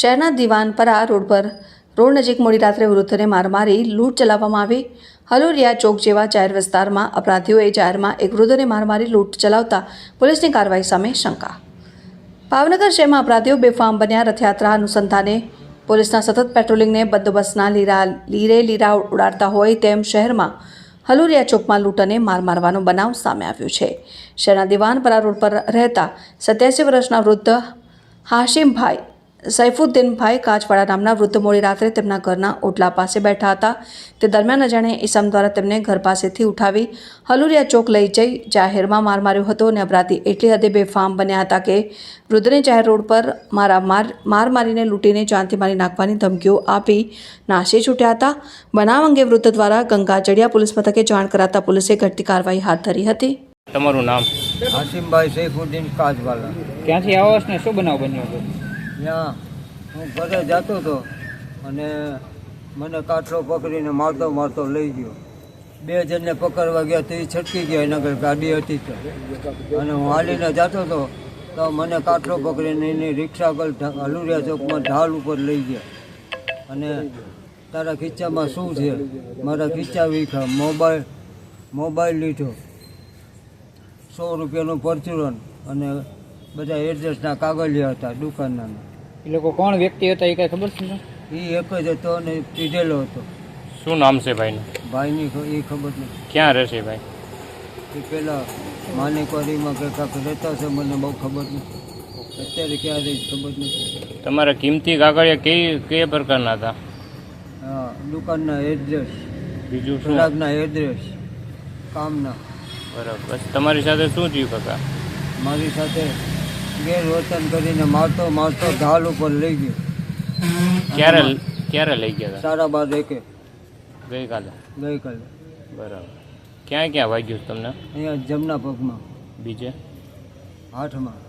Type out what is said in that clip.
શહેરના દિવાનપરા રોડ પર રોડ નજીક મોડી રાત્રે વૃદ્ધને માર મારી લૂંટ ચલાવવામાં આવી. હલુરિયા ચોક જેવા જાહેર વિસ્તારમાં અપરાધીઓએ જાહેરમાં એક વૃદ્ધને માર મારી લૂંટ ચલાવતા પોલીસની કાર્યવાહી સામે શંકા. ભાવનગર શહેરમાં અપરાધીઓ બેફામ બન્યા. રથયાત્રા અનુસંધાને પોલીસના સતત પેટ્રોલિંગને બંદોબસ્તના લીરા લીરે લીરા ઉડાડતા હોય તેમ શહેરમાં હલુરિયા ચોકમાં લૂંટ અને માર મારવાનો બનાવ સામે આવ્યો છે. શહેરના દિવાનપરા રોડ પર રહેતા સત્યાસી વર્ષના વૃદ્ધ હાશિમભાઈ સૈફુદ્દીનભાઈ કાચવાડા નામના વૃદ્ધ મોડી રાત્રે તેમના ઘરના ઓટલા પાસે બેઠા હતા. તે દરમિયાન અજાણે ઈસમ દ્વારા તેમને ઘર પાસેથી ઉઠાવી હલુરિયા ચોક લઈ જઈ જાહેરમાં માર માર્યો હતો અને અપરાધી એટલી હદે બેફામ બન્યા હતા કે વૃદ્ધને જાહેર રોડ પર મારા માર માર મારીને લૂંટીને જાનથી મારી નાખવાની ધમકીઓ આપી નાશી છૂટ્યા હતા. બનાવ અંગે વૃદ્ધ દ્વારા ગંગાજળિયા પોલીસ મથકે જાણ કરાતા પોલીસે ઘટતી કાર્યવાહી હાથ ધરી હતી. તમારું નામ? હાસિમભાઈ સૈફુદ્દીન કાજવાલા ક્યાંથી આવો છો ને? શું બનાવ બન્યો હતો? ત્યાં હું ઘરે જતો હતો અને મને કાટલો પકડીને મારતો મારતો લઈ ગયો. બે જણને પકડવા ગયા તો એ છટકી ગયા એના ઘરે ગાડી હતી તો. અને હું હાલીને જતો હતો તો મને કાટલો પકડીને એની રિક્ષા આગળ હલુરિયા ચોકમાં ઢાલ ઉપર લઈ ગયા. અને તારા ખીચામાં શું છે? મારા ખીચા વીખા. મોબાઈલ મોબાઈલ લીધો. સો રૂપિયાનું પરચુરન અને બધા એડ્રેસના કાગળિયા હતા દુકાનના. એ લોકો કોણ વ્યક્તિ હતા એ કઈ ખબર છે? એ એક જ હતો અને પીધેલો હતો. શું નામ છે ભાઈનું? ભાઈની એ ખબર નથી. ક્યાં રહેશે ભાઈ? એ પેલા માનેકવાડીમાં કે કાંક રહેતા છે મને બહુ ખબર નથી. અત્યારે ક્યાં રહી ખબર નથી. તમારા કિંમતી કાગળિયા કઈ કયા પ્રકારના હતા? હા દુકાનના એડ્રેસ બીજું ખોરાકના એડ્રેસ કામના. બરાબર. તમારી સાથે શું થયું કાકા? મારી સાથે ગેરવર્તન કરીને મારતો મારતો ઢાલ ઉપર લઈ ગયો. ક્યારે ક્યારે લઈ ગયા સાડા બાદ એકે. ગઈકાલે? ગઈકાલે. બરાબર. ક્યાં ક્યાં વાગ્યું તમને? અહીંયા જમના પગમાં. બીજે? હાથમાં.